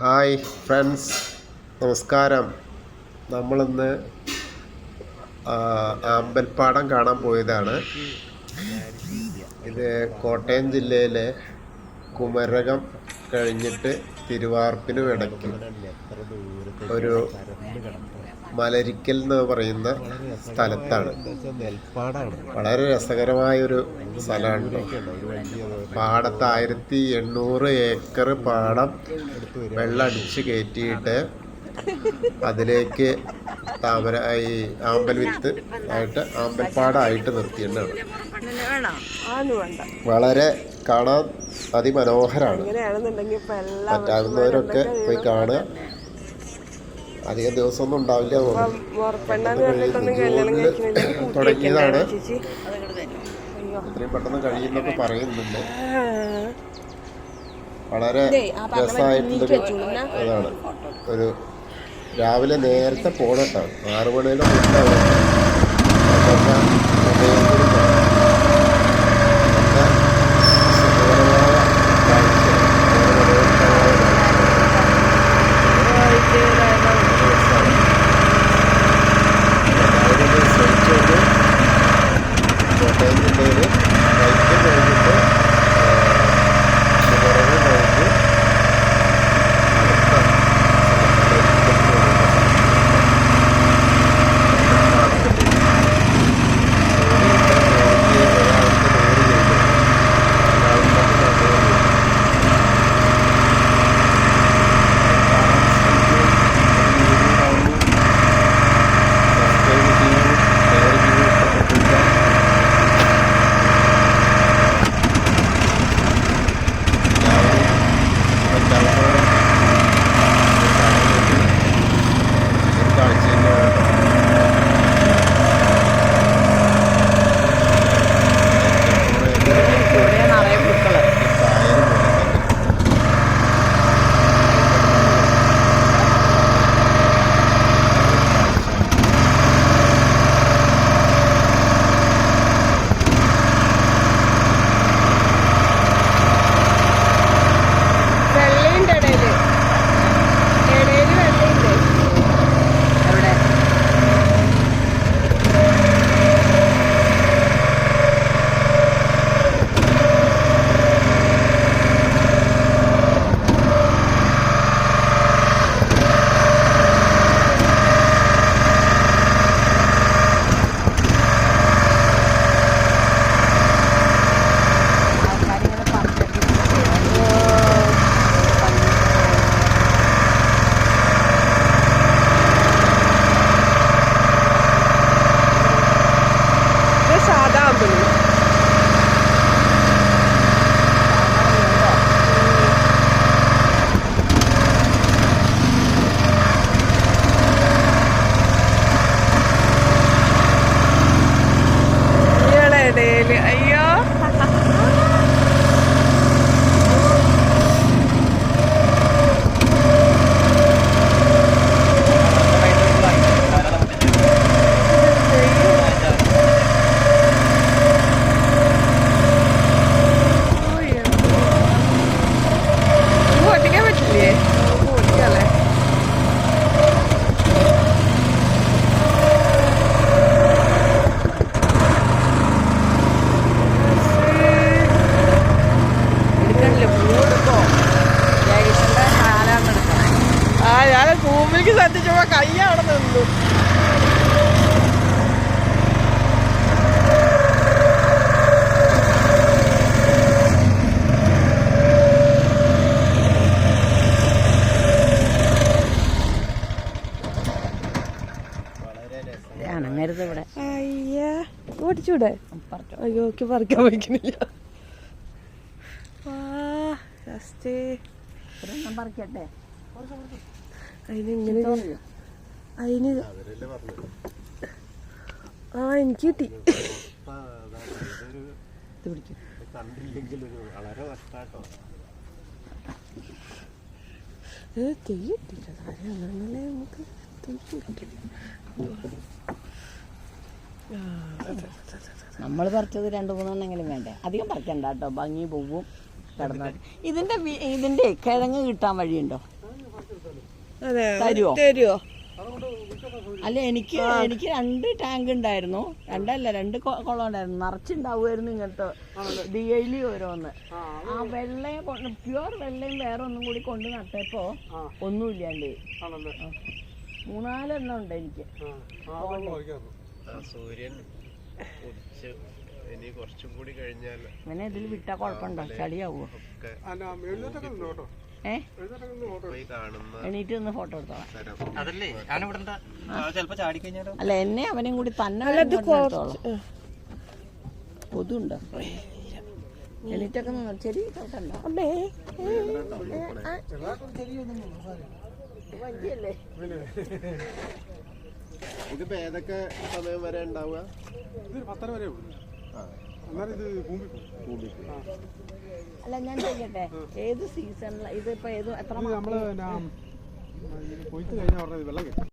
Hi friends നമസ്കാരം. നമ്മളിന്ന് അമ്പൽപ്പാടം കാണാൻ പോയതാണ്. ഇത് കോട്ടയം ജില്ലയിലെ കുമരകം കഴിഞ്ഞിട്ട് തിരുവാർപ്പിനും ഇടയ്ക്ക് ഒരു മലരിക്കൽ എന്ന് പറയുന്ന സ്ഥലത്താണ്. വളരെ രസകരമായൊരു സ്ഥലമാണ് പാടത്ത് ആയിരത്തി എണ്ണൂറ് ഏക്കർ പാടം വെള്ളം അടിച്ച് കയറ്റിയിട്ട് അതിലേക്ക് താമര ഈ ആമ്പൽ വിത്ത് ആയിട്ട് ആമ്പൽപ്പാടായിട്ട് നിർത്തിയിട്ടാണ് വളരെ കാണാൻ അതിമനോഹരാണ്. പറ്റാവുന്നവരൊക്കെ പോയി കാണുക. അധികം ദിവസമൊന്നും ഉണ്ടാവില്ല തുടങ്ങിയതാണ്. എത്രയും പെട്ടെന്ന് കഴിയുന്നൊക്കെ പറയുന്നുണ്ട്. വളരെ രസമായിട്ടുള്ളൊരു അതാണ്. ഒരു രാവിലെ നേരത്തെ പോണട്ടാണ് ആറു മണിയുടെ മുന്നേ ഭൂമിക്ക് ശ്രദ്ധിച്ചപ്പോ കൈ അവിടെ നിന്നു അനങ്ങരുത് ഇവിടെ. അയ്യ ഓടിച്ചൂടെ. അയ്യോ എനിക്ക് പറിക്കാൻ വയ്ക്കുന്നില്ല. ലാസ്റ്റ് ഒരെണ്ണം പറിക്കട്ടെ. അതിനിങ്ങനെ അതിന് ആ എനിക്ക് കിട്ടി. തീ കിട്ടില്ല അങ്ങനല്ലേ നമുക്ക് തീ കിട്ടി. നമ്മൾ പറിച്ചത് രണ്ട് മൂന്നെണ്ണെങ്കിലും വേണ്ടേ? അധികം പറിക്കണ്ട കേട്ടോ. ഭംഗി പോവും. കിടന്നാൽ ഇതിന്റെ ഇതിന്റെ കിഴങ്ങ് കിട്ടാൻ വഴിയുണ്ടോ? അതെ തരുവോ? തരുവോ? അല്ല എനിക്ക് എനിക്ക് രണ്ട് ടാങ്ക് ഉണ്ടായിരുന്നു. രണ്ടല്ല രണ്ട് കുളം ഉണ്ടായിരുന്നു. നിറച്ചുണ്ടാവുമായിരുന്നു ഇങ്ങനത്തെ ഡെയിലി ഓരോന്ന്. ആ വെള്ളയും പ്യുവർ വെള്ളയും വേറെ ഒന്നും കൂടി കൊണ്ട് നട്ടപ്പോ ഒന്നുമില്ലാണ്ട്. മൂന്നാലെണ്ണം ഉണ്ട് എനിക്ക്. സൂര്യൻ ഇനി കുറച്ചും കൂടി കഴിഞ്ഞാൽ ഇങ്ങനെ ഇതിൽ വിട്ടാ കുഴപ്പമുണ്ടോ? ചളിയാവോ എണീറ്റ് നിന്ന് ഫോട്ടോ എടുത്തോളാം അതല്ലേ? ചിലപ്പോ ചാടിക്കഴിഞ്ഞാലോ അല്ല എന്നെ അവനും കൂടി തന്നെ കൊതുണ്ടോ എണീറ്റൊക്കെ ചെടി വഞ്ചിയല്ലേ ഇതിപ്പോ ഏതൊക്കെ സമയം വരെ ഉണ്ടാവുക? ഇത് പത്തര വരെ അല്ല ഞാൻ ചോദിക്കട്ടെ ഏത് സീസണിൽ ഇതിപ്പോ ഏത് എത്ര നമ്മൾ പിന്നെ കൊയ്ത്ത് കഴിഞ്ഞാൽ വെള്ളം കിട്ടും.